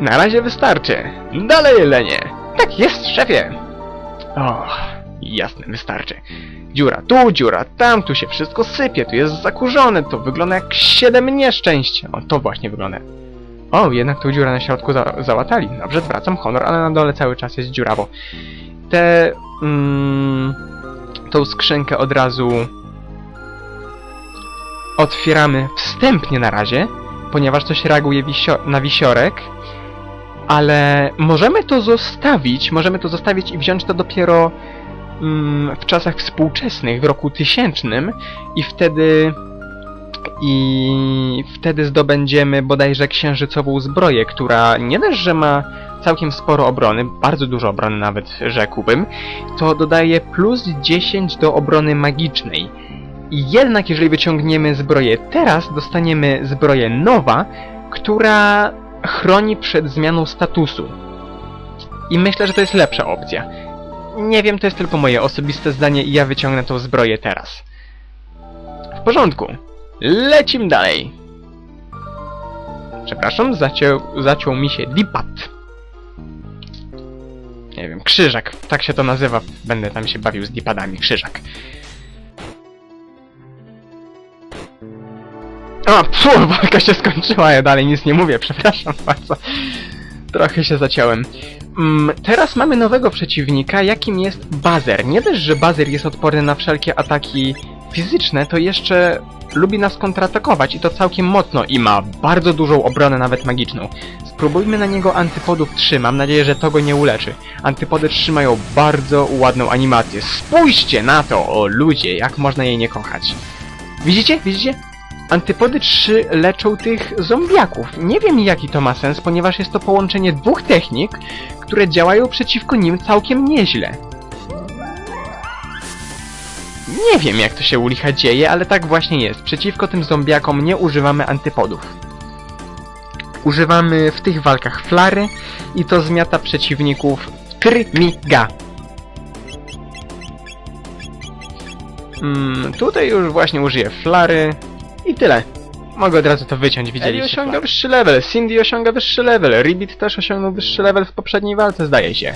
Na razie wystarczy. Dalej, Lenie. Tak jest, szefie. O, jasne, wystarczy. Dziura tu, dziura tam, tu się wszystko sypie, tu jest zakurzone, to wygląda jak siedem nieszczęść. O, to właśnie wygląda. O, jednak tą dziurę na środku za załatali. Dobrze, zwracam honor, ale na dole cały czas jest dziurawo. Te... Mm, tą skrzynkę od razu otwieramy wstępnie na razie, ponieważ coś reaguje wisio na wisiorek, ale możemy to zostawić, możemy to zostawić i wziąć to dopiero mm, w czasach współczesnych, w roku tysięcznym i wtedy i wtedy zdobędziemy bodajże księżycową zbroję, która nie dość, że ma całkiem sporo obrony, bardzo dużo obrony nawet rzekłbym, to dodaje plus 10 do obrony magicznej. Jednak jeżeli wyciągniemy zbroję teraz, dostaniemy zbroję nowa, która chroni przed zmianą statusu. I myślę, że to jest lepsza opcja. Nie wiem, to jest tylko moje osobiste zdanie i ja wyciągnę tą zbroję teraz. W porządku. Lecim dalej. Przepraszam, zaciął, zaciął mi się dipat. Nie wiem, krzyżak, tak się to nazywa. Będę tam się bawił z dipadami, krzyżak. A, pfu, walka się skończyła, ja dalej nic nie mówię, przepraszam bardzo. Trochę się zaciąłem. Mm, teraz mamy nowego przeciwnika, jakim jest Bazer. Nie dość, że Bazer jest odporny na wszelkie ataki fizyczne, to jeszcze lubi nas kontratakować i to całkiem mocno i ma bardzo dużą obronę, nawet magiczną. Spróbujmy na niego antypodów 3, mam nadzieję, że to go nie uleczy. Antypody 3 mają bardzo ładną animację. Spójrzcie na to, o ludzie, jak można jej nie kochać. Widzicie? Widzicie? Antypody 3 leczą tych zombiaków. Nie wiem jaki to ma sens, ponieważ jest to połączenie dwóch technik, które działają przeciwko nim całkiem nieźle. Nie wiem jak to się u licha dzieje, ale tak właśnie jest. Przeciwko tym zombiakom nie używamy antypodów. Używamy w tych walkach flary i to zmiata przeciwników trymiga. Mm, tutaj już właśnie użyję flary i tyle. Mogę od razu to wyciąć, widzieliście. Ellie osiąga wyższy level, Cindy osiąga wyższy level, Ribbit też osiągnął wyższy level w poprzedniej walce, zdaje się.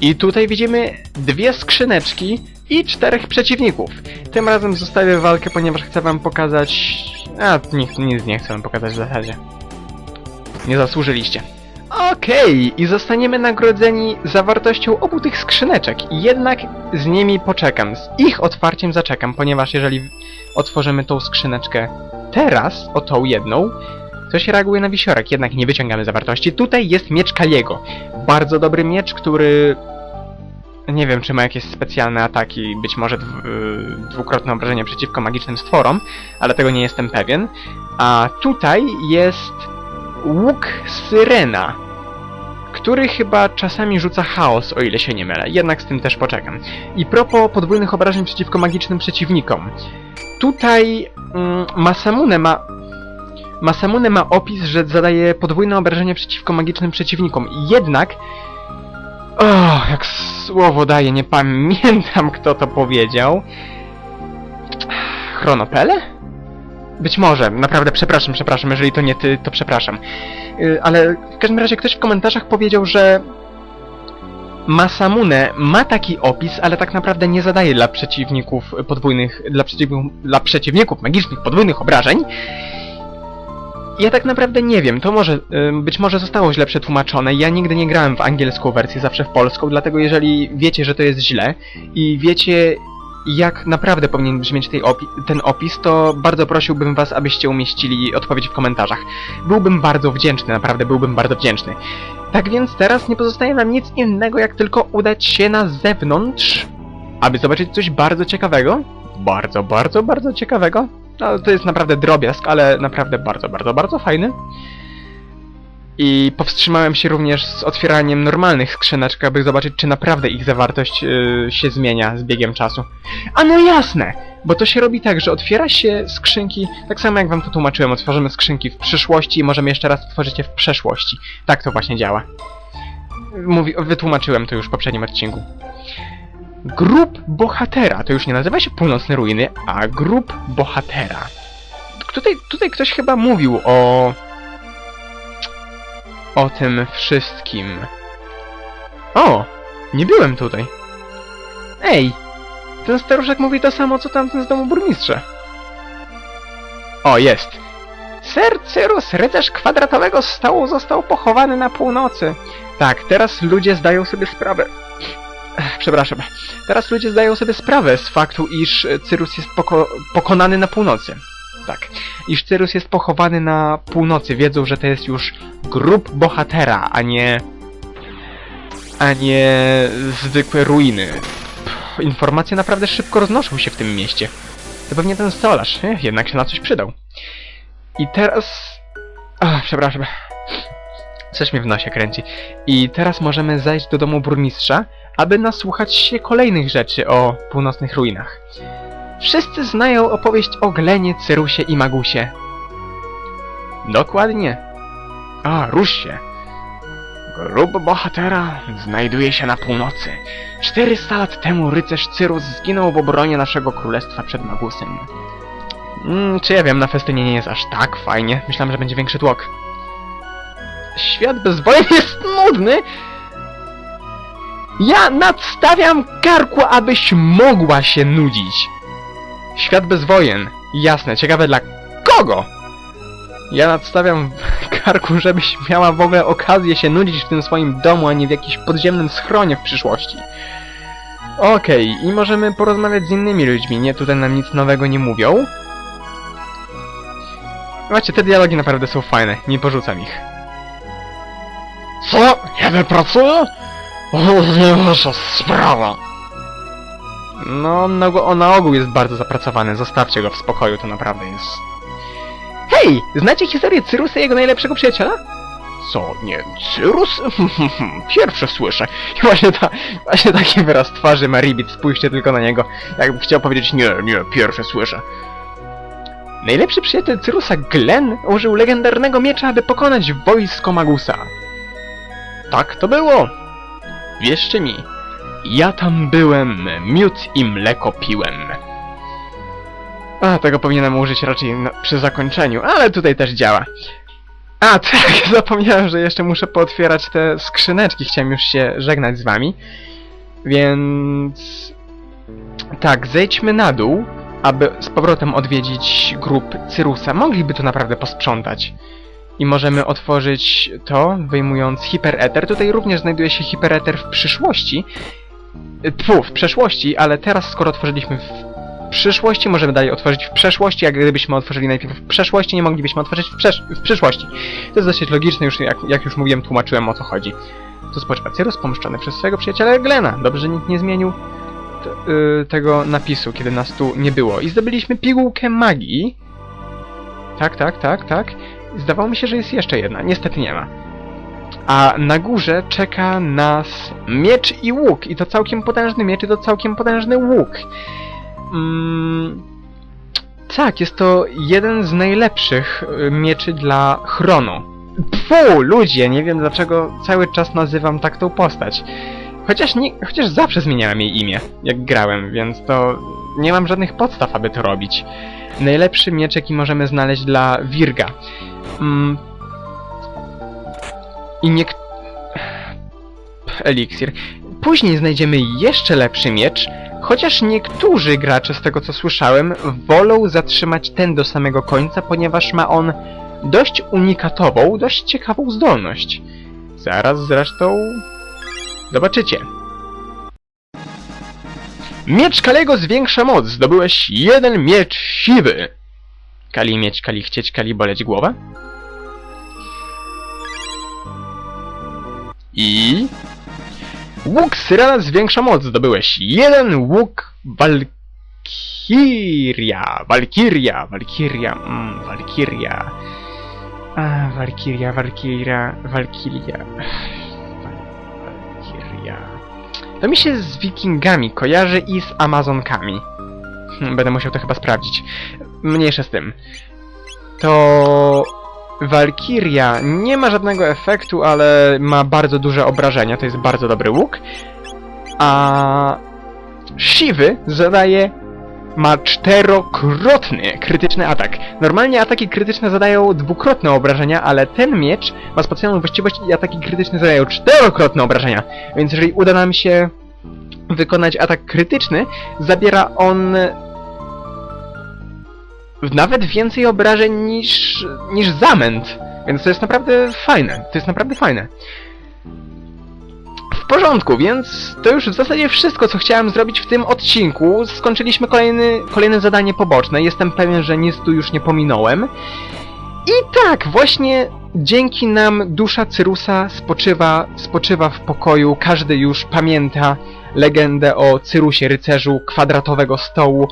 I tutaj widzimy dwie skrzyneczki i czterech przeciwników. Tym razem zostawię walkę, ponieważ chcę wam pokazać... A, nic, nic nie chcę wam pokazać w zasadzie. Nie zasłużyliście. Okej, i zostaniemy nagrodzeni zawartością obu tych skrzyneczek. Jednak z nimi poczekam, z ich otwarciem zaczekam, ponieważ jeżeli otworzymy tą skrzyneczkę teraz, o tą jedną, to się reaguje na wisiorek, jednak nie wyciągamy zawartości. Tutaj jest miecz Kaliego. Bardzo dobry miecz, który... Nie wiem, czy ma jakieś specjalne ataki, być może y, dwukrotne obrażenie przeciwko magicznym stworom, ale tego nie jestem pewien. A tutaj jest łuk Syrena, który chyba czasami rzuca chaos, o ile się nie mylę. Jednak z tym też poczekam. I propos podwójnych obrażeń przeciwko magicznym przeciwnikom. Tutaj mm, Masamune ma... Masamune ma opis, że zadaje podwójne obrażenia przeciwko magicznym przeciwnikom. Jednak... O, jak słowo daje, nie pamiętam kto to powiedział. Chronopele? Być może, naprawdę przepraszam, przepraszam, jeżeli to nie ty, to przepraszam. Yy, ale w każdym razie ktoś w komentarzach powiedział, że Masamune ma taki opis, ale tak naprawdę nie zadaje dla przeciwników podwójnych, dla, przeciwników, dla przeciwników magicznych podwójnych obrażeń. Ja tak naprawdę nie wiem, to może, yy, być może zostało źle przetłumaczone. Ja nigdy nie grałem w angielską wersję, zawsze w polską, dlatego jeżeli wiecie, że to jest źle i wiecie jak naprawdę powinien brzmieć opi ten opis, to bardzo prosiłbym was, abyście umieścili odpowiedź w komentarzach. Byłbym bardzo wdzięczny, naprawdę byłbym bardzo wdzięczny. Tak więc teraz nie pozostaje nam nic innego, jak tylko udać się na zewnątrz, aby zobaczyć coś bardzo ciekawego. Bardzo, bardzo, bardzo ciekawego. No, to jest naprawdę drobiazg, ale naprawdę bardzo, bardzo, bardzo fajny. I powstrzymałem się również z otwieraniem normalnych skrzyneczek, aby zobaczyć, czy naprawdę ich zawartość yy, się zmienia z biegiem czasu. A no jasne! Bo to się robi tak, że otwiera się skrzynki, tak samo jak wam to tłumaczyłem, otworzymy skrzynki w przyszłości i możemy jeszcze raz otworzyć je w przeszłości. Tak to właśnie działa. Mówi, wytłumaczyłem to już w poprzednim odcinku. Grup bohatera. To już nie nazywa się Północne Ruiny, a grup bohatera. Tutaj, tutaj ktoś chyba mówił o o tym wszystkim. O! Nie byłem tutaj. Ej! Ten staruszek mówi to samo, co tamten z domu burmistrza. O, jest. Ser Cyrus, rycerz kwadratowego stołu, został pochowany na północy. Tak, teraz ludzie zdają sobie sprawę. Przepraszam. Teraz ludzie zdają sobie sprawę z faktu, iż Cyrus jest poko pokonany na północy. Tak. Iż Cyrus jest pochowany na północy. Wiedzą, że to jest już grób bohatera, a nie... a nie zwykłe ruiny. Pff, informacje naprawdę szybko roznoszą się w tym mieście. To pewnie ten stolarz. Ech, jednak się na coś przydał. I teraz... Ach, przepraszam. Coś mnie w nosie kręci. I teraz możemy zajść do domu burmistrza, aby nasłuchać się kolejnych rzeczy o północnych ruinach. Wszyscy znają opowieść o Glenie, Cyrusie i Magusie. Dokładnie. A, rusz się. Grób bohatera znajduje się na północy. 400 lat temu rycerz Cyrus zginął w obronie naszego królestwa przed Magusem. Mm, czy ja wiem, na festynie nie jest aż tak fajnie. Myślałem, że będzie większy tłok. Świat bez wojen jest nudny! Ja nadstawiam karku, abyś mogła się nudzić. Świat bez wojen. Jasne, ciekawe dla kogo? Ja nadstawiam karku, żebyś miała w ogóle okazję się nudzić w tym swoim domu, a nie w jakimś podziemnym schronie w przyszłości. Okej, i możemy porozmawiać z innymi ludźmi. Nie, tutaj nam nic nowego nie mówią. Macie, te dialogi naprawdę są fajne. Nie porzucam ich. Co? Jeden pracuje? O, nie wasza sprawa. No, na, on na ogół jest bardzo zapracowany. Zostawcie go w spokoju, to naprawdę jest... Hej! Znacie historię Cyrusa i jego najlepszego przyjaciela? Co, nie, Cyrus? Pierwsze słyszę. I właśnie, ta, właśnie taki wyraz twarzy ma Ribbit, spójrzcie tylko na niego. Jakby chciał powiedzieć nie. Nie, pierwsze słyszę. Najlepszy przyjaciel Cyrusa, Glenn, użył legendarnego miecza, aby pokonać wojsko Magusa. Tak to było. Wierzcie mi, ja tam byłem, miód i mleko piłem. A, tego powinienem użyć raczej na, przy zakończeniu, ale tutaj też działa. A, tak, zapomniałem, że jeszcze muszę pootwierać te skrzyneczki, chciałem już się żegnać z wami. Więc... Tak, zejdźmy na dół, aby z powrotem odwiedzić grup Cyrusa. Mogliby to naprawdę posprzątać. I możemy otworzyć to, wyjmując hipereter. Tutaj również znajduje się hipereter w przyszłości. Tfu, w przeszłości, ale teraz skoro otworzyliśmy w przyszłości, możemy dalej otworzyć w przeszłości, jak gdybyśmy otworzyli najpierw w przeszłości, nie moglibyśmy otworzyć w, przesz w przyszłości. To jest dosyć logiczne, już jak, jak już mówiłem, tłumaczyłem o co chodzi. Tu spoczywa Cyrus, pomszczony przez swojego przyjaciela Glena. Dobrze, że nikt nie zmienił t- y, tego napisu, kiedy nas tu nie było. I zdobyliśmy pigułkę magii. Tak, tak, tak, tak. Zdawało mi się, że jest jeszcze jedna. Niestety nie ma. A na górze czeka nas miecz i łuk. I to całkiem potężny miecz i to całkiem potężny łuk. Mm, tak, jest to jeden z najlepszych y, mieczy dla Chrono. Pfu, ludzie, nie wiem dlaczego cały czas nazywam tak tą postać. Chociaż, nie, chociaż zawsze zmieniałem jej imię, jak grałem, więc to nie mam żadnych podstaw, aby to robić. Najlepszy miecz, jaki możemy znaleźć dla Wirga. Mm. I nie... Eliksir. Później znajdziemy jeszcze lepszy miecz, chociaż niektórzy gracze, z tego co słyszałem, wolą zatrzymać ten do samego końca, ponieważ ma on dość unikatową, dość ciekawą zdolność. Zaraz zresztą zobaczycie. Miecz Kalego zwiększa moc. Zdobyłeś jeden miecz siwy. Kali mieć, kali chcieć, kali boleć głowa. I... Łuk Syrena zwiększa moc. Zdobyłeś jeden łuk Walkiria. Walkiria, Walkiria, mm, Walkiria. Walkiria, Walkiria, Walkiria. Walkiria. To mi się z wikingami kojarzy i z amazonkami. Hmm, Będę musiał to chyba sprawdzić. Mniejsze z tym. To... Walkiria nie ma żadnego efektu, ale ma bardzo duże obrażenia. To jest bardzo dobry łuk. A... Siwy zadaje ma czterokrotny krytyczny atak. Normalnie ataki krytyczne zadają dwukrotne obrażenia, ale ten miecz ma specjalną właściwość i ataki krytyczne zadają czterokrotne obrażenia. Więc jeżeli uda nam się wykonać atak krytyczny, zabiera on nawet więcej obrażeń niż, niż zamęt. Więc to jest naprawdę fajne. To jest naprawdę fajne. W porządku, więc to już w zasadzie wszystko, co chciałem zrobić w tym odcinku. Skończyliśmy kolejny, kolejne zadanie poboczne. Jestem pewien, że nic tu już nie pominąłem. I tak, właśnie dzięki nam dusza Cyrusa spoczywa, spoczywa w pokoju. Każdy już pamięta legendę o Cyrusie, rycerzu kwadratowego stołu.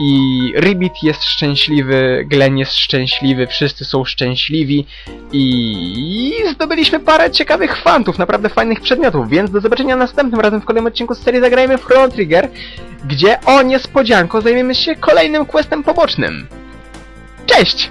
I Ribbit jest szczęśliwy, Glenn jest szczęśliwy, wszyscy są szczęśliwi i zdobyliśmy parę ciekawych fantów, naprawdę fajnych przedmiotów, więc do zobaczenia następnym razem w kolejnym odcinku z serii Zagrajmy Chrono Trigger, gdzie o niespodzianko zajmiemy się kolejnym questem pobocznym. Cześć!